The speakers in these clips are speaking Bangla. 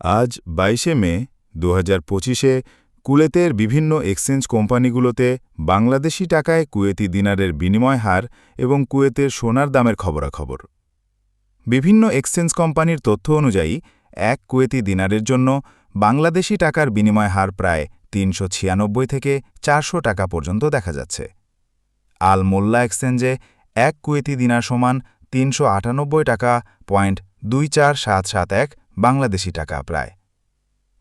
আজ বাইশে মে দু হাজার পঁচিশে কুয়েতের বিভিন্ন এক্সচেঞ্জ কোম্পানিগুলোতে বাংলাদেশি টাকায় কুয়েতি দিনারের বিনিময় হার এবং কুয়েতের সোনার দামের খবরাখবর। বিভিন্ন এক্সচেঞ্জ কোম্পানির তথ্য অনুযায়ী, এক কুয়েতি দিনারের জন্য বাংলাদেশি টাকার বিনিময় হার প্রায় তিনশো ছিয়ানব্বই থেকে চারশো টাকা পর্যন্ত দেখা যাচ্ছে। আল মোল্লা এক্সচেঞ্জে এক কুয়েতি দিনার সমান তিনশো আটানব্বই টাকা পয়েন্ট দুই চার সাত সাত এক বাংলাদেশি টাকা প্রায়।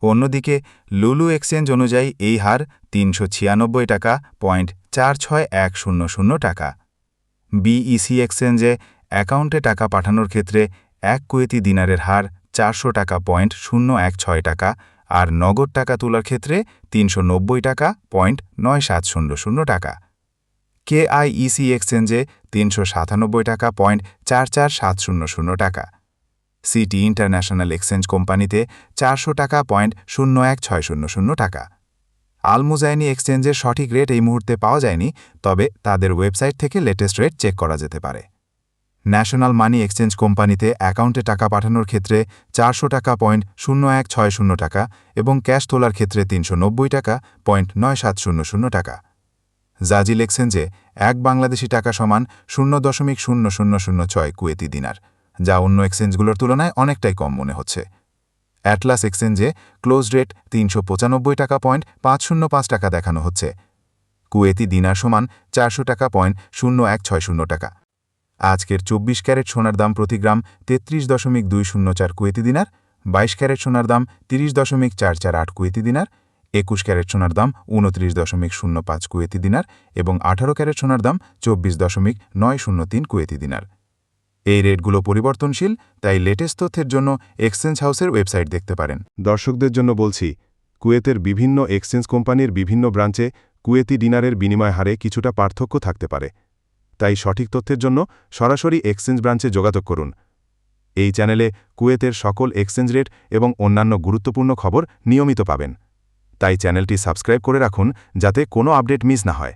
অন্যদিকে, লুলু এক্সচেঞ্জ অনুযায়ী এই হার তিনশো ছিয়ানব্বই টাকা পয়েন্ট চার ছয় এক শূন্য শূন্য টাকা। বিইসি এক্সচেঞ্জে অ্যাকাউন্টে টাকা পাঠানোর ক্ষেত্রে এক কুয়েতি দিনারের হার চারশো টাকা পয়েন্ট শূন্য এক ছয় টাকা আর নগদ টাকা তোলার ক্ষেত্রে তিনশো নব্বই টাকা পয়েন্ট নয় সাত শূন্য শূন্য টাকা। কেআইইসি এক্সচেঞ্জে তিনশো সাতানব্বই টাকা পয়েন্ট চার চার সাত শূন্য শূন্য টাকা। সিটি ইন্টারন্যাশনাল এক্সচেঞ্জ কোম্পানিতে চারশো টাকা পয়েন্ট শূন্য এক ছয় শূন্য শূন্য টাকা। আলমুজাইনি এক্সচেঞ্জের সঠিক রেট এই মুহূর্তে পাওয়া যায়নি, তবে তাদের ওয়েবসাইট থেকে লেটেস্ট রেট চেক করা যেতে পারে। ন্যাশনাল মানি এক্সচেঞ্জ কোম্পানিতে অ্যাকাউন্টে টাকা পাঠানোর ক্ষেত্রে চারশো টাকা পয়েন্ট শূন্য এক ছয় শূন্য টাকা এবং ক্যাশ তোলার ক্ষেত্রে তিনশো নব্বই টাকা পয়েন্ট নয় সাত শূন্য শূন্য টাকা। জাজিল এক্সচেঞ্জে এক বাংলাদেশি টাকা সমান শূন্য দশমিক শূন্য শূন্য শূন্য ছয় কুয়েতি দিনার। যা অন্য এক্সচেঞ্জগুলোর তুলনায় অনেকটাই কম মনে হচ্ছে। অ্যাটলাস এক্সচেঞ্জে ক্লোজ রেট তিনশো পঁচানব্বই টাকা পয়েন্ট পাঁচ শূন্য পাঁচ টাকা দেখানো হচ্ছে। কুয়েতি দিনার সমান চারশো টাকা পয়েন্ট শূন্য এক ছয় শূন্য টাকা। আজকের চব্বিশ ক্যারেট সোনার দাম প্রতি গ্রাম তেত্রিশ দশমিক দুই শূন্য চার কুয়েতি দিনার, বাইশ ক্যারেট সোনার দাম তিরিশ দশমিক চার চার আট কুয়েতি দিনার, একুশ ক্যারেট সোনার দাম উনত্রিশ দশমিক শূন্য পাঁচ কুয়েতি দিনার এবং আঠারো ক্যারেট সোনার দাম চব্বিশ দশমিক নয় শূন্য তিন কুয়েতি দিনার। এই রেটগুলো পরিবর্তনশীল, তাই লেটেস্ট তথ্যের জন্য এক্সচেঞ্জ হাউসের ওয়েবসাইট দেখতে পারেন। দর্শকদের জন্য বলছি, কুয়েতের বিভিন্ন এক্সচেঞ্জ কোম্পানির বিভিন্ন ব্রাঞ্চে কুয়েতি ডিনারের বিনিময় হারে কিছুটা পার্থক্য থাকতে পারে। তাই সঠিক তথ্যের জন্য সরাসরি এক্সচেঞ্জ ব্রাঞ্চে যোগাযোগ করুন। এই চ্যানেলে কুয়েতের সকল এক্সচেঞ্জ রেট এবং অন্যান্য গুরুত্বপূর্ণ খবর নিয়মিত পাবেন। তাই চ্যানেলটি সাবস্ক্রাইব করে রাখুন, যাতে কোনো আপডেট মিস না হয়।